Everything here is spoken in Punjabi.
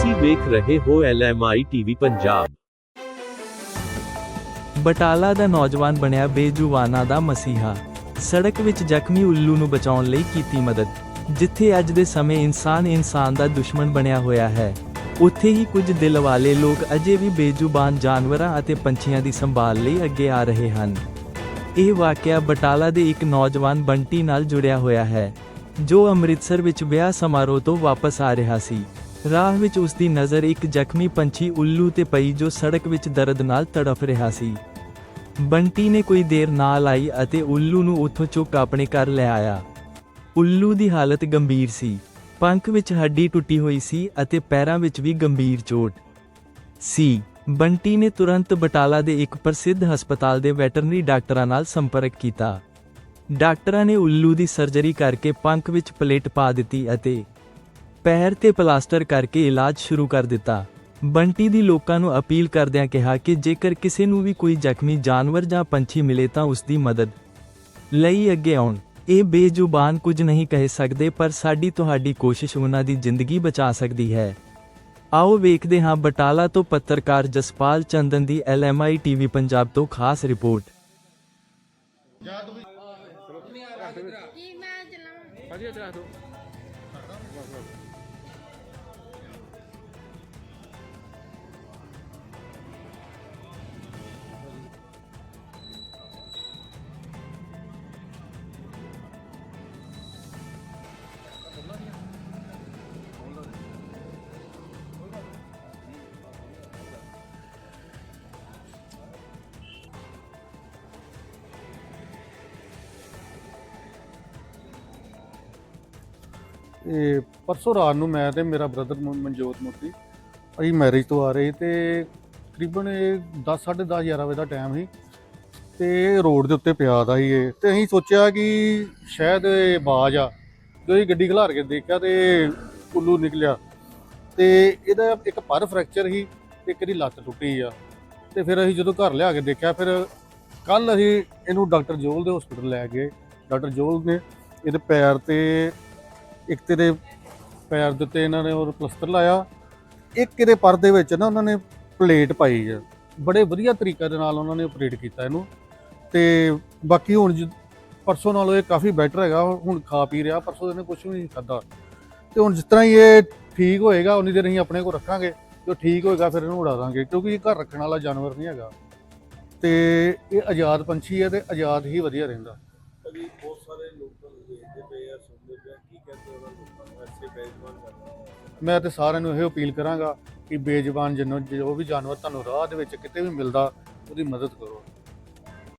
ਵੇਖ ਰਹੇ ਹੋ ਐਲਐਮਆਈ ਟੀਵੀ ਪੰਜਾਬ। ਬਟਾਲਾ ਦਾ ਨੌਜਵਾਨ ਬਣਿਆ ਬੇਜੁਬਾਨਾਂ ਦਾ ਮਸੀਹਾ। ਸੜਕ ਵਿੱਚ ਜ਼ਖਮੀ ਉੱਲੂ ਨੂੰ ਬਚਾਉਣ ਲਈ ਕੀਤੀ ਮਦਦ, ਜਿੱਥੇ ਅੱਜ ਦੇ ਸਮੇਂ ਇਨਸਾਨ ਇਨਸਾਨ ਦਾ ਦੁਸ਼ਮਣ ਬਣਿਆ ਹੋਇਆ ਹੈ। ਉੱਥੇ ਹੀ ਕੁਝ ਦਿਲ ਵਾਲੇ ਲੋਕ ਅਜੇ ਵੀ ਬੇਜੁਬਾਨ ਜਾਨਵਰਾਂ ਅਤੇ ਪੰਛੀਆਂ ਦੀ ਸੰਭਾਲ ਲਈ ਅੱਗੇ ਆ ਰਹੇ ਹਨ। ਇਹ ਵਾਕਿਆ ਬਟਾਲਾ ਦੇ ਇੱਕ ਨੌਜਵਾਨ ਬੰਟੀ ਨਾਲ ਜੁੜਿਆ ਹੋਇਆ ਹੈ, ਜੋ ਅੰਮ੍ਰਿਤਸਰ ਵਿੱਚ ਵਿਆਹ ਸਮਾਰੋਹ ਤੋਂ ਵਾਪਸ ਆ ਰਿਹਾ ਸੀ। ਰਾਹ ਵਿੱਚ ਉਸ ਦੀ ਨਜ਼ਰ ਇੱਕ ਜ਼ਖਮੀ ਪੰਛੀ ਉੱਲੂ ਤੇ ਪਈ ਜੋ ਸੜਕ ਵਿੱਚ ਦਰਦ ਨਾਲ ਤੜਫ ਰਿਹਾ ਸੀ। ਬੰਟੀ ਨੇ ਕੋਈ ਦੇਰ ਨਾ ਲਾਈ ਅਤੇ ਉੱਲੂ ਨੂੰ ਉੱਥੋਂ ਚੁੱਕ ਆਪਣੇ ਘਰ ਲੈ ਆਇਆ। ਉੱਲੂ ਦੀ ਹਾਲਤ ਗੰਭੀਰ ਸੀ। ਪੰਖ ਵਿੱਚ ਹੱਡੀ ਟੁੱਟੀ ਹੋਈ ਸੀ ਅਤੇ ਪੈਰਾਂ ਵਿੱਚ ਵੀ ਗੰਭੀਰ ਚੋਟ ਸੀ। ਬੰਟੀ ਨੇ ਤੁਰੰਤ ਬਟਾਲਾ ਦੇ ਇੱਕ ਪ੍ਰਸਿੱਧ ਹਸਪਤਾਲ ਦੇ ਵੈਟਰਨਰੀ ਡਾਕਟਰਾਂ ਨਾਲ ਸੰਪਰਕ ਕੀਤਾ। ਡਾਕਟਰਾਂ ਨੇ ਉੱਲੂ ਦੀ ਸਰਜਰੀ ਕਰਕੇ ਪੰਖ ਵਿੱਚ ਪਲੇਟ ਪਾ ਦਿੱਤੀ ਅਤੇ ਪੈਰ ਤੇ ਪਲਾਸਟਰ ਕਰਕੇ ਇਲਾਜ ਸ਼ੁਰੂ ਕਰ ਦਿੱਤਾ। ਬੰਟੀ ਦੀ ਲੋਕਾਂ ਨੂੰ ਅਪੀਲ ਕਰਦਿਆਂ ਕਿਹਾ ਕਿ ਜੇਕਰ ਕਿਸੇ ਨੂੰ ਵੀ ਕੋਈ ਜ਼ਖਮੀ ਜਾਨਵਰ ਜਾਂ ਪੰਛੀ ਮਿਲੇ ਤਾਂ ਉਸ ਦੀ ਮਦਦ ਲਈ ਅੱਗੇ ਆਉਣ। ਇਹ ਬੇਜ਼ੁਬਾਨ ਕੁਝ ਨਹੀਂ ਕਹਿ ਸਕਦੇ, ਪਰ ਸਾਡੀ ਤੁਹਾਡੀ ਕੋਸ਼ਿਸ਼ ਉਹਨਾਂ ਦੀ ਜ਼ਿੰਦਗੀ ਬਚਾ ਸਕਦੀ ਹੈ। ਆਓ ਵੇਖਦੇ ਹਾਂ ਬਟਾਲਾ ਤੋਂ ਪੱਤਰਕਾਰ ਜਸਪਾਲ ਚੰਦਨ ਦੀ ਐਲਐਮਆਈ ਟੀਵੀ ਪੰਜਾਬ ਤੋਂ ਖਾਸ ਰਿਪੋਰਟ। ਕੀ ਮੈਂ ਚੱਲਾਂ ਇਹ ਪਰਸੋਂ ਰਾਤ ਨੂੰ ਮੈਂ ਤੇ ਮੇਰਾ ਬ੍ਰਦਰ ਮਨਜੋਤ ਮੋਤੀ ਅਸੀਂ ਮੈਰਿਜ ਤੋਂ ਆ ਰਹੇ ਤੇ ਤਕਰੀਬਨ ਇਹ 10 10:30 11 ਵਜੇ ਦਾ ਟਾਈਮ ਸੀ ਤੇ ਰੋਡ ਦੇ ਉੱਤੇ ਪਿਆ ਦਾ ਸੀ ਇਹ। ਤੇ ਅਸੀਂ ਸੋਚਿਆ ਕਿ ਸ਼ਾਇਦ ਇਹ ਬਾਜ ਆ। ਜਦੋਂ ਅਸੀਂ ਗੱਡੀ ਖਿਲਾਰ ਕੇ ਦੇਖਿਆ ਤੇ ਕੁੱਲੂ ਨਿਕਲਿਆ ਤੇ ਇਹਦਾ ਇੱਕ ਪਰ ਫ੍ਰੈਕਚਰ ਸੀ ਤੇ ਇੱਕ ਦੀ ਲੱਤ ਟੁੱਟੀ ਆ। ਤੇ ਫਿਰ ਅਸੀਂ ਜਦੋਂ ਘਰ ਲਿਆ ਕੇ ਦੇਖਿਆ, ਫਿਰ ਕੱਲ ਅਸੀਂ ਇਹਨੂੰ ਡਾਕਟਰ ਜੋਲ ਦੇ ਹਸਪੀਟਲ ਲੈ ਗਏ। ਡਾਕਟਰ ਜੋਲ ਨੇ ਇਹਦੇ ਪੈਰ ਤੇ ਇੱਕ ਤੇਰੇ ਪੈਰ ਦੇ ਉੱਤੇ ਇਹਨਾਂ ਨੇ ਉਹ ਪਲਸਤਰ ਲਾਇਆ, ਇੱਕ ਇਹਦੇ ਪਰ ਦੇ ਵਿੱਚ ਨਾ ਉਹਨਾਂ ਨੇ ਪਲੇਟ ਪਾਈ ਹੈ ਬੜੇ ਵਧੀਆ ਤਰੀਕੇ ਦੇ ਨਾਲ ਉਹਨਾਂ ਨੇ ਆਪਰੇਟ ਕੀਤਾ ਇਹਨੂੰ। ਤੇ ਬਾਕੀ ਹੁਣ ਜ- ਪਰਸੋਂ ਨਾਲੋਂ ਇਹ ਕਾਫੀ ਬੈਟਰ ਹੈਗਾ, ਹੁਣ ਖਾ ਪੀ ਰਿਹਾ, ਪਰਸੋਂ ਇਹਨੇ ਕੁਝ ਵੀ ਨਹੀਂ ਖਾਦਾ ਤੇ ਹੁਣ ਜਿਸ ਤਰ੍ਹਾਂ ਹੀ ਇਹ ਠੀਕ ਹੋਏਗਾ, ਉਨੀ ਦੇਰ ਅਸੀਂ ਆਪਣੇ ਕੋਲ ਰੱਖਾਂਗੇ, ਜੋ ਠੀਕ ਹੋਏਗਾ ਫਿਰ ਇਹਨੂੰ ਉਡਾ ਦਾਂਗੇ, ਕਿਉਂਕਿ ਇਹ ਘਰ ਰੱਖਣ ਵਾਲਾ ਜਾਨਵਰ ਨਹੀਂ ਹੈਗਾ। ਤੇ ਇਹ ਆਜ਼ਾਦ ਪੰਛੀ ਹੈ ਤੇ ਆਜ਼ਾਦ ਹੀ ਵਧੀਆ ਰਹਿੰਦਾ। ਮੈਂ ਤੇ ਸਾਰਿਆਂ ਨੂੰ ਇਹ ਅਪੀਲ ਕਰਾਂਗਾ ਕਿ ਬੇਜ਼ੁਬਾਨ ਜਨੋ ਜੋ ਵੀ ਜਾਨਵਰ ਤੁਹਾਨੂੰ ਰਾਹ ਦੇ ਵਿੱਚ ਕਿਤੇ ਵੀ ਮਿਲਦਾ, ਉਹਦੀ ਮਦਦ ਕਰੋ।